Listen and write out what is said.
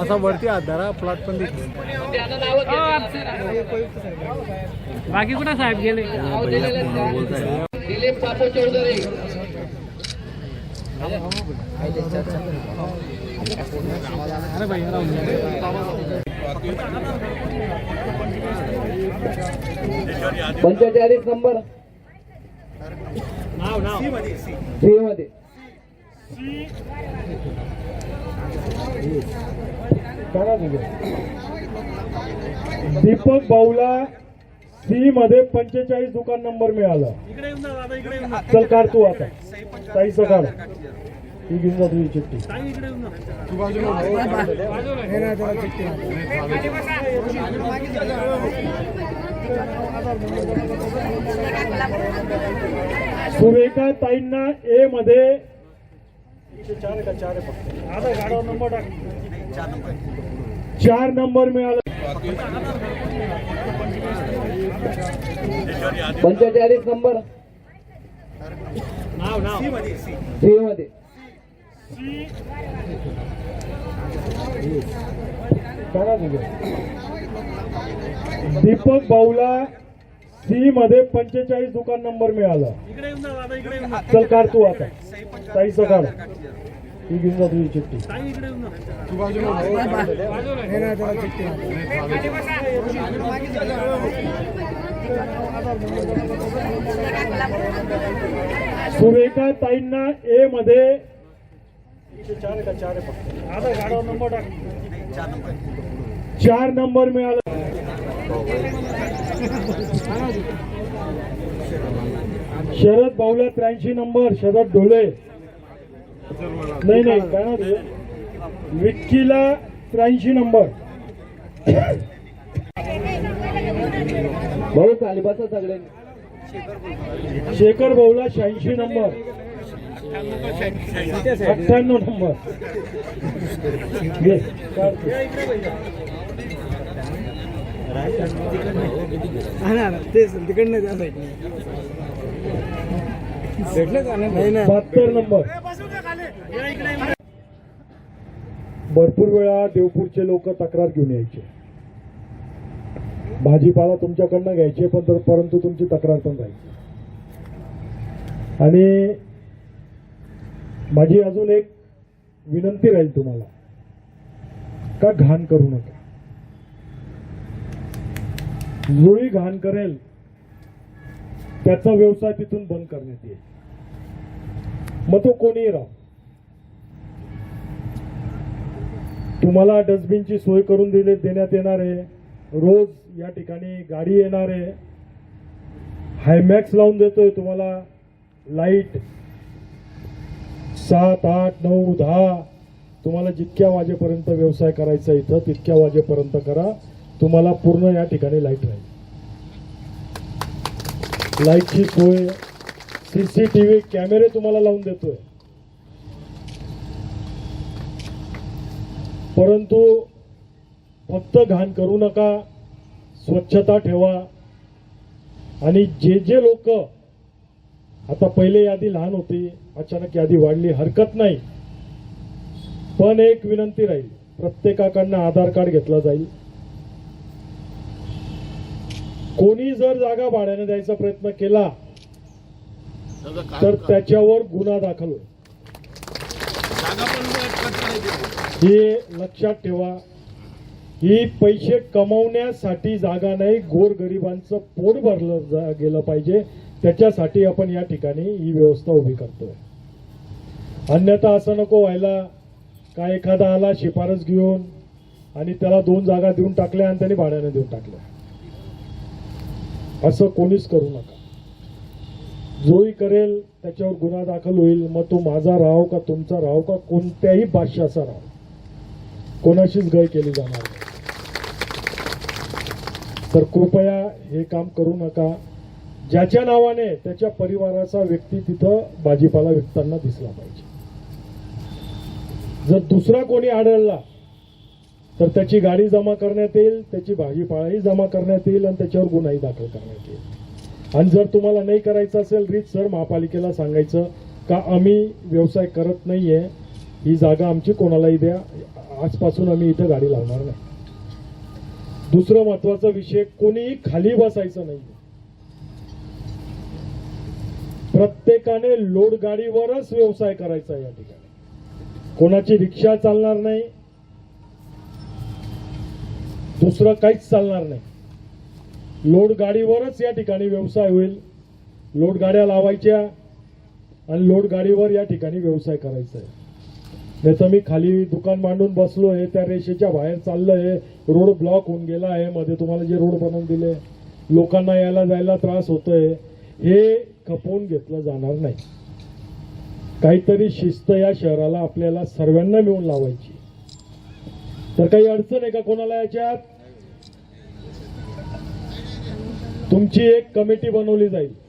थोडासा वरती हात धरा प्लॉट पण दिसतो बाकी कुठं साहेब गेले? अरे. पंचेचाळीस नंबर. नाव नाव. सी मध्ये. दीपक भाऊला सी मध्ये पंचेचाळीस दुकान नंबर मिळाला. चल काढ तू आता. ताईचं काढ ही घेऊन जा तुझी चिठ्ठी. ताई सुरेखा ताईंना ए मध्ये चार का? चार फक्त. आता गाडा नंबर टाक. चार नंबर. मिळाला. पंचेचाळीस नंबर. सी मध्ये दीपक भाऊला सी मध्ये पंचेचाळीस दुकान नंबर मिळाला. चल काढ तू आता. ताईचं काढ ही घेऊन जा तुझी चिठ्ठी. ताई सुरेखा ताईंना ए मध्ये चार नंबर मिळाला. शरद बावला त्र्याऐंशी नंबर शरद ढोले. नाही नाही काय विक्कीला त्र्याऐंशी नंबर. भाऊ चाली बसा सगळे. शेखर भाऊला शहाऐंशी नंबर. अठ्ठ्याण्णव नंबर. तेच तिकडनं भेटलं का नाही? बहात्तर नंबर. भरपूर वेळा देवपूरचे लोक तक्रार घेऊन यायचे. भाजीपाला तुमच्याकडनं घ्यायचे पण परंतु तुमची तक्रार पण राहायची. आणि माझी अजून एक विनंती राहील तुम्हाला का घाण करू नका? जुळी घाण करेल त्याचा व्यवसाय तिथून बंद करण्यात येईल. मग तो कोणीही राहो. तुम्हाला डस्टबिनची सोय करून दिले देण्यात येणार आहे. रोज या ठिकाणी गाडी येणार आहे. हायमॅक्स लावून देतोय तुम्हाला. लाइट सात आठ नऊ दहा. तुम्हाला जितक्या वाजेपर्यंत व्यवसाय करायचा इथं तितक्या वाजेपर्यंत करा. तुम्हाला पूर्ण या ठिकाणी लाइट राहील. लाईटची सोय. सीसीटीव्ही कॅमेरे तुम्हाला लावून देतोय. परंतु फक्त घाण करू नका स्वच्छता ठेवा. आणि जे जे लोक आता पहिले यादी लहान होती अचानक यादी वाढली हरकत नाही. पण एक विनंती राहील प्रत्येकाकडनं आधार कार्ड घेतला जाईल. कोणी जर जागा भाड्याने द्यायचा प्रयत्न केला तर त्याच्यावर गुन्हा दाखल होईल. हे लक्षात ठेवा ही पैसे कमवण्यासाठी जागा नाही गोरगरिबांचं पोट भरलं जा- गेलं पाहिजे. त्याच्यासाठी आपण या ठिकाणी ही व्यवस्था उभी करतोय. अन्यथा असं नको व्हायला. का एखादा आला शिफारस घेऊन आणि त्याला दोन जागा देऊन टाकल्या आणि त्याने भाड्याने देऊन टाकल्या. असं कोणीच करू नका. जोही करेल त्याच्यावर गुन्हा दाखल होईल. मग तो माझा राहो का तुमचा राहो का कोणत्याही भाष्याचा राहो कोणाशीच गय केली जाणार तर कृपया हे काम करू नका. ज्याच्या नावाने त्याच्या परिवाराचा व्यक्ती तिथं भाजीपाला विकताना दिसला पाहिजे. जर दुसरा कोणी आढळला तर त्याची गाडी जमा करण्यात येईल त्याची भाजीपालाही जमा करण्यात येईल आणि त्याच्यावर गुन्हाही दाखल करण्यात येईल. आणि जर तुम्हाला नाही करायचं असेल रीत सर महापालिकेला सांगायचं का आम्ही व्यवसाय करत नाहीये? ही जागा आमची कोणालाही द्या आजपासून आम्ही इथं गाडी लावणार नाही. दुसरं महत्त्वाचा विषय कोणीही खाली बसायचं नाही. प्रत्येकाने लोड गाडीवरच व्यवसाय करायचा या ठिकाणी. कोणाची रिक्षा चालणार नाही. दुसरं काहीच चालणार नाही. लोड गाडीवरच या ठिकाणी व्यवसाय होईल. लोड गाड्या लावायच्या आणि लोड गाडीवर या ठिकाणी व्यवसाय करायचा आहे. नाही मी खाली दुकान मांडून बसलो आहे त्या रेषेच्या बाहेर चाललोय रोड ब्लॉक होऊन गेला आहे मध्ये तुम्हाला जे रोड बनवून दिले लोकांना यायला जायला त्रास होतोय. हे खपवून घेतलं जाणार नाही. काहीतरी शिस्त या शहराला आपल्याला सर्वांना मिळून लावायची. तर काही अडचण आहे का कोणाला याच्यात? तुमची एक कमिटी बनवली जाईल.